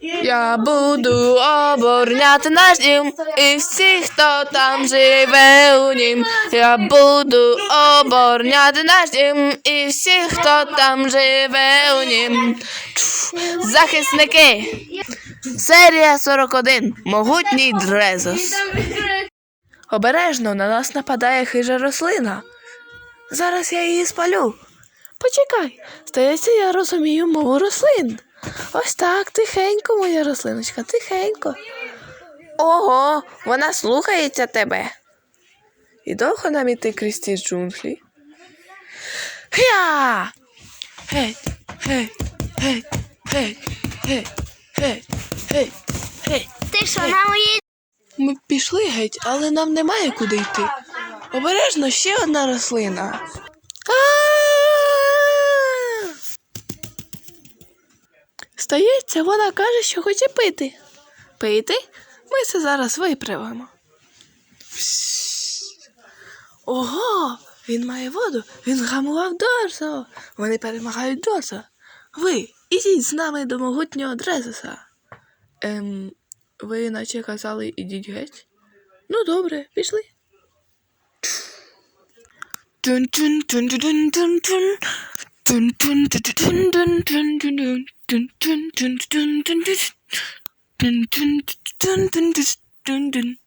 Я буду обороняти наш дім і всіх, хто там живе у нім. Я буду обороняти наш дім і всіх, хто там живе у нім. Захисники. Серія 41. Могутній Дрезос. Обережно на нас нападає хижа рослина. Зараз я її спалю. Почекай, здається, я розумію мову рослин. Ось так, тихенько, моя рослиночка, тихенько. Ого, вона слухається тебе. І довго нам іти крізь ці джунглі? Хя! Ти що, на моїй Ми пішли геть, але нам немає куди йти. Обережно ще одна рослина. А-а-а! Стається, вона каже, що хоче пити. Пити? Ми це зараз виправимо. Ого, він має воду, він гамував Дорсо. Вони перемагають Дорсо. Ви, ідіть з нами до могутнього Дрезоса. Ем, ви наче казали, ідіть геть. Ну, добре, пішли. Dün dün dün dün dün dün dün dün dün dün dün dün dün